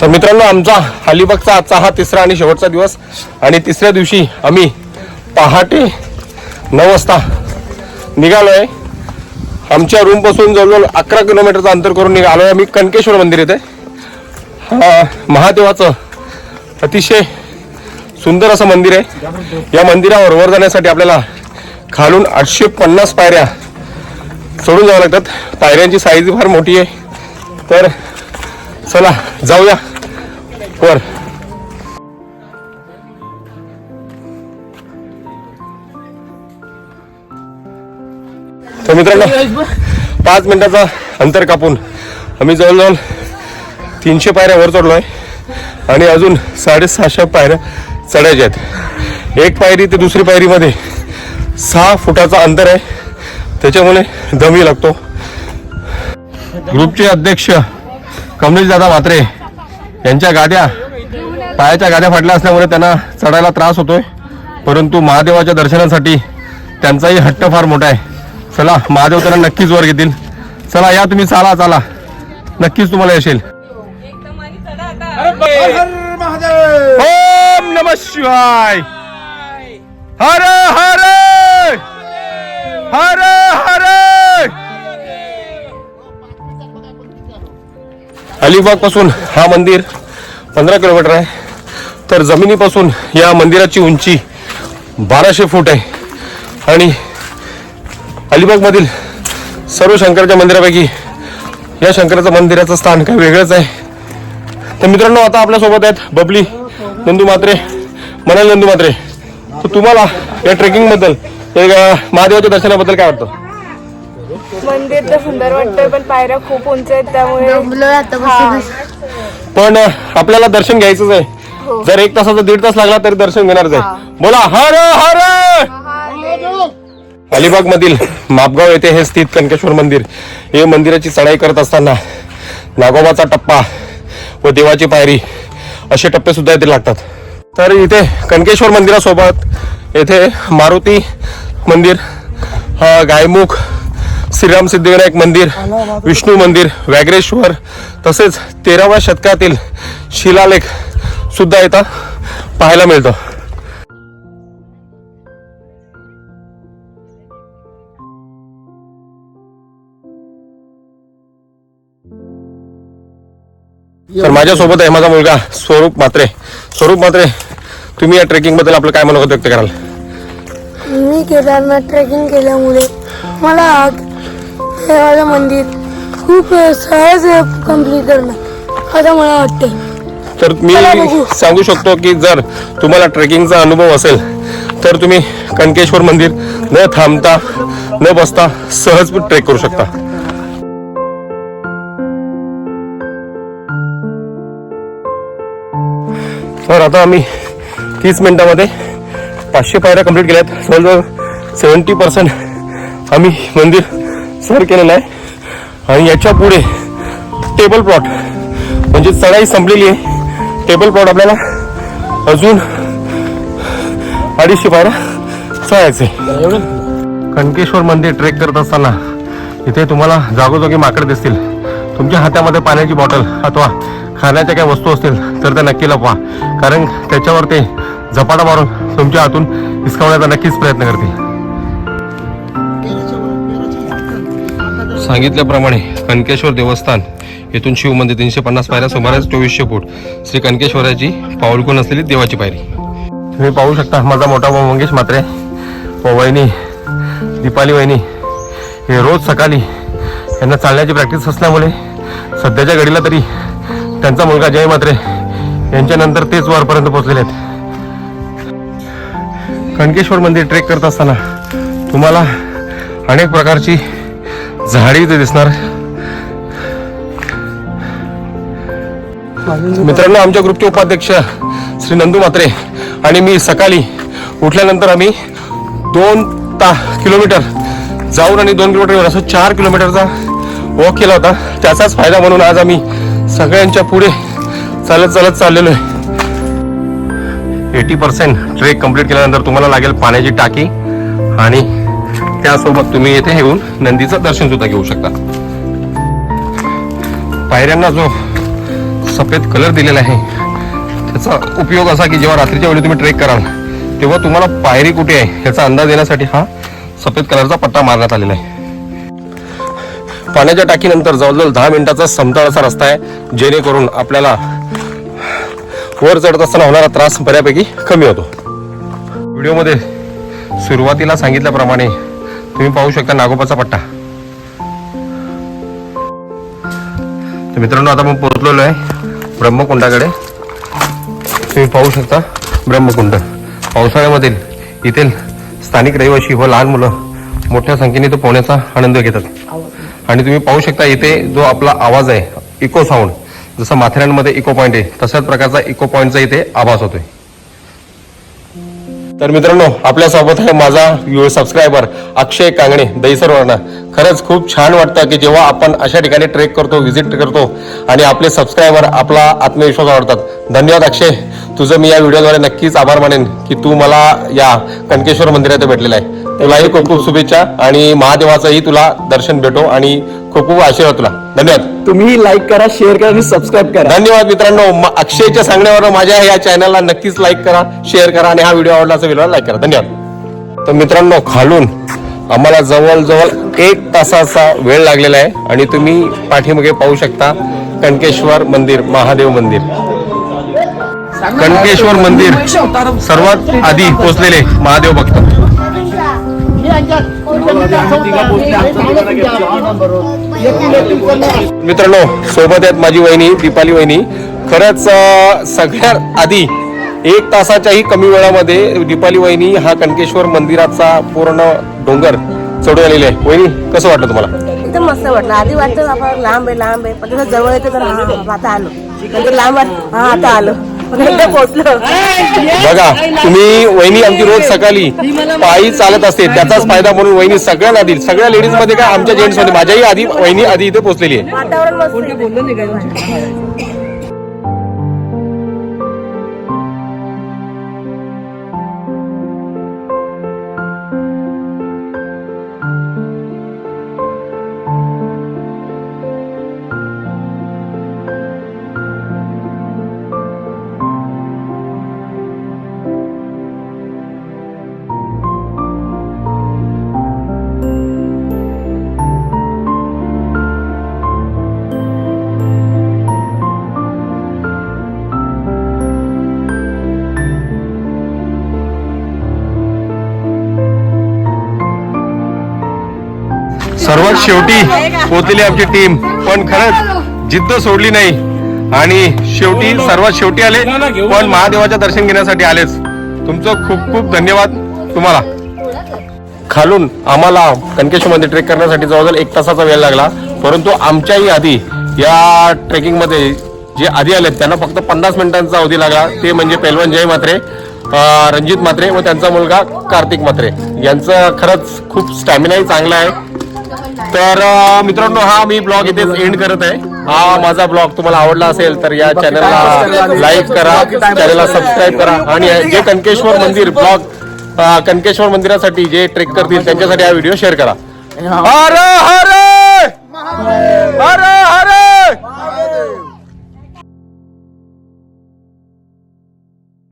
तर मित्रांनो आमचा अलिबागचा आजचा हा तिसरा आणि शेवटचा दिवस. आणि तिसऱ्या दिवशी आम्ही पहाटे नऊ वाजता निघालो आहे आमच्या रूमपासून जवळजवळ अकरा किलोमीटरचं अंतर करून निघालो आहे आम्ही कणकेश्वर मंदिर येते हा महादेवाचं अतिशय सुंदर असं मंदिर आहे. या मंदिरावर वर जाण्यासाठी आपल्याला खालून आठशे पन्नास पायऱ्या सोडून जावं लागतात. पायऱ्यांची साईज फार मोठी आहे. तर चला जाऊया. वर तर मित्रांनो पाच मिनिटाचा अंतर कापून आम्ही जवळजवळ तीनशे पायऱ्या वर चढलो आहे आणि अजून साडेसहाशे पायऱ्या चढायच्या आहेत. एक पायरी ते दुसरी पायरीमध्ये सहा फुटाचा अंतर आहे. त्याच्यामुळे दमी लागतो. ग्रुपचे अध्यक्ष कमलेश दादा म्हात्रे यांच्या गाद्या पायाच्या गाद्या फाटल्या असल्यामुळे त्यांना चढायला त्रास होतोय. परंतु महादेवाच्या दर्शनासाठी त्यांचाही हट्ट फार मोठा आहे. चला महादेव त्यांना नक्कीच वर घेतील. चला या तुम्ही चाला चाला. नक्कीच तुम्हाला येशील. ओम नम शिवाय! हर हर! हर हर! अलिबागपासून हा मंदिर पंधरा किलोमीटर आहे. तर जमिनीपासून या मंदिराची उंची बाराशे फूट आहे. आणि अलिबागमधील सर्व शंकराच्या मंदिरापैकी या शंकराचं मंदिराचं स्थान काही वेगळंच आहे. तर मित्रांनो आता आपल्यासोबत आहेत बबली नंदू मात्रे मनाल नंदू मात्रे. तर तुम्हाला या ट्रेकिंगबद्दल महादेवाच्या दर्शनाबद्दल काय वाटतं? मंदिर तर सुंदर वाटतंय पण पायऱ्या खूप उंच आहेत त्यामुळे हा. पण आपल्याला दर्शन घ्यायचंच आहे. जर एक तासाचा दीड तास लागला तरी दर्शन घेणारच आहे. बोला हर हर! अलिबाग मधील मापगाव येथे हे स्थित कनकेश्वर मंदिर. हे मंदिराची चढाई करत असताना नागोबाचा टप्पा व देवाची पायरी असे टप्पे सुद्धा येथे लागतात. तर इथे कनकेश्वर मंदिरासोबत येथे मारुती मंदिर अ, गायमुख श्रीराम सिद्धिविनायक मंदिर विष्णू मंदिर व्याघ्रेश्वर तसेच तेराव्या शतकातील शिलालेख सुद्धा इथं पाहायला मिळतो. तर माझ्यासोबत आहे माझा मुलगा स्वरूप मात्रे. स्वरूप मात्रे तुम्ही या ट्रेकिंगबद्दल आपलं काय मनोगत व्यक्त कराल? मी केदारनाथ ट्रेकिंग केल्यामुळे मला देवाचं मंदिर खूप सहज कंप्लीट करणं असं मला वाटते तर मी. सांगू शकतो की जर तुम्हाला ट्रेकिंगचा अनुभव असेल तर तुम्ही कणकेश्वर मंदिर न थांबता न बसता सहज ट्रेक करू शकता. तर आता आम्ही तीस मिनिटामध्ये पाचशे पायऱ्या कंप्लीट केल्यात. जवळजवळ सेवन्टी पर्सेंट आम्ही मंदिर सर केलेलं आहे. आणि याच्यापुढे टेबल प्लॉट म्हणजे चढाई संपलेली आहे. टेबल प्लॉट आपल्याला अजून अडीचशे पायऱ्या चढायचे कणकेश्वर मंदिर ट्रेक करत असताना इथे तुम्हाला जागोजागी माकड दिसतील. तुमच्या हातामध्ये पाण्याची बॉटल अथवा खाण्याच्या काही वस्तू असतील तर त्या नक्की लपवा. कारण त्याच्यावर ते झपाटा मारून तुमच्या हातून हिसकावण्याचा नक्कीच प्रयत्न करतील. सांगितल्याप्रमाणे कणकेश्वर देवस्थान येथून शिव मंदिर तीनशे पन्नास पायऱ्या सुमारे चोवीसशे फूट. श्री कणकेश्वराची पाऊलखून असलेली? देवाची पायरी. तुम्ही पाहू शकता माझा मोठा भाऊ मंगेश मात्रे व वहिनी दीपाली वहिनी हे रोज सकाळी यांना चालण्याची प्रॅक्टिस असल्यामुळे सध्याच्या घडीला तरी त्यांचा मुलगा जय मात्रे यांच्यानंतर तेच वरपर्यंत पोहोचलेले आहेत. कणकेश्वर मंदिर ट्रेक करत असताना तुम्हाला अनेक प्रकारची झाडी इथे दिसणार. मित्रांनो आमच्या ग्रुपचे उपाध्यक्ष श्री नंदू मात्रे आणि मी सकाळी उठल्यानंतर आम्ही दोन ता किलोमीटर जाऊन आणि दोन किलोमीटर असं चार किलोमीटरचा वॉक केला होता. त्याचाच फायदा म्हणून आज आम्ही सगळ्यांच्या पुढे चालत चालत चाललेलो आहे. एटी पर्सेंट ट्रेक कंप्लीट केल्यानंतर तुम्हाला लागेल पाण्याची टाकी आणि त्यासोबत तुम्ही येथे येऊन नंदीचं दर्शन सुद्धा घेऊ शकता. पायऱ्यांना जो सफेद कलर दिलेला आहे त्याचा उपयोग असा की जेव्हा रात्रीच्या वेळी तुम्ही ट्रेक कराल तेव्हा तुम्हाला पायरी कुठे आहे याचा अंदाज येण्यासाठी हा सफेद कलरचा पट्टा मारण्यात आलेला आहे. पाण्याच्या टाकीनंतर जवळजवळ दहा मिनिटाचा समतळ असा रस्ता आहे जेणेकरून आपल्याला वर चढत असताना होणारा त्रास बऱ्यापैकी कमी होतो. व्हिडिओमध्ये सुरुवातीला सांगितल्याप्रमाणे तुम्ही पाहू शकता नागोबाचा पट्टा. तर मित्रांनो आता मग पोहोचलेलो आहे ब्रह्मकुंडाकडे. तुम्ही पाहू शकता ब्रह्मकुंड. पावसाळ्यामधील येथील स्थानिक रहिवासी व लहान मुलं मोठ्या संख्येने तो पोहण्याचा आनंद घेतात. आणि तुम्ही पाहू शकता इथे जो आपला आवाज आहे इको साऊंड जसं माथेरानमध्ये इको पॉईंट आहे तशाच प्रकारचा इको पॉईंटचा इथे आभास होतोय. तर मित्रांनो आपल्यासोबत आहे माझा सबस्क्रायबर अक्षय कांगणे दैसरवर्ण खरंच खूप छान वाटतं की जेव्हा आपण अशा ठिकाणी ट्रेक करतो व्हिजिट करतो आणि आपले सबस्क्रायबर आपला आत्मविश्वास वाढतात धन्यवाद अक्षय. तुझं मी या व्हिडिओद्वारे नक्कीच आभार मानेन की तू मला या कनकेश्वर मंदिरात भेटलेला आहे. तुलाही खूप खूप शुभेच्छा आणि महादेवाचंही तुला दर्शन भेटो आणि खूप खूप आशीर्वाद तुला. धन्यवाद. तुम्ही लाईक करा शेअर करा आणि सबस्क्राईब करा. धन्यवाद मित्रांनो. म- अक्षयच्या सांगण्यावर माझ्या या चॅनलला नक्कीच लाईक करा शेअर करा आणि हा व्हिडिओ आवडला असेल व्हिडिओला लाईक करा. धन्यवाद. तर मित्रांनो खालून आम्हाला जवळजवळ एक तासाचा वेळ लागलेला आहे आणि तुम्ही पाठीमागे पाहू शकता कणकेश्वर मंदिर महादेव मंदिर. कणकेश्वर मंदिर सर्वात आधी पोचलेले महादेव भक्त. मित्रांनो सोबत आहेत माझी वहिनी दीपाली वहिनी. खरंच सगळ्यात आधी एक तासाच्याही कमी वेळामध्ये दीपाली वहिनी हा कणकेश्वर मंदिराचा पूर्ण डोंगर चढून आलेले आहे. वहिनी कसं वाटलं तुम्हाला? एकदम मस्त वाटलं. आधी वाटतं आपण लांब आहे लांब आहे पण जवळ येतं तर आता आलो. लांब हा आता आलो. म्हणजे पोहोचलो. बघा तुम्ही वहिनी आमची रोज सकाळी पायी चालत असते त्याचाच फायदा म्हणून वहिनी सगळ्यांना आधी सगळ्या लेडीजमध्ये काय आमच्या जेंट्समध्ये माझ्याही आधी वहिनी आधी इथे पोहोचलेली आहे. शेवटी पोहोचलेली आमची टीम. पण खरंच जिद्द सोडली नाही. आणि शेवटी सर्वात शेवटी आले पण महादेवाच्या दर्शन घेण्यासाठी आलेच. तुमचं खूप खूप धन्यवाद तुम्हाला. खालून आम्हाला कणकेश्वर मध्ये ट्रेक करण्यासाठी जवळजवळ एक तासाचा वेळ लागला. परंतु आमच्याही आधी या ट्रेकिंगमध्ये जे आधी आले त्यांना फक्त पन्नास मिनिटांचा अवधी लागला. ते म्हणजे पेलवण जय मात्रे रणजित मात्रे व त्यांचा मुलगा कार्तिक मात्रे. यांचं खरंच खूप स्टॅमिनाही चांगला आहे. तर मित्रांनो हा मी ब्लॉग इथेच एंड करत आहे. हा माझा ब्लॉग तुम्हाला आवडला असेल तर या चॅनलला लाईक करा चॅनलला सबस्क्राईब करा. आणि जे कणकेश्वर मंदिर ब्लॉग कणकेश्वर मंदिरासाठी जे ट्रेक करतील त्यांच्यासाठी हा व्हिडिओ शेअर करा. हर हर! हर हर!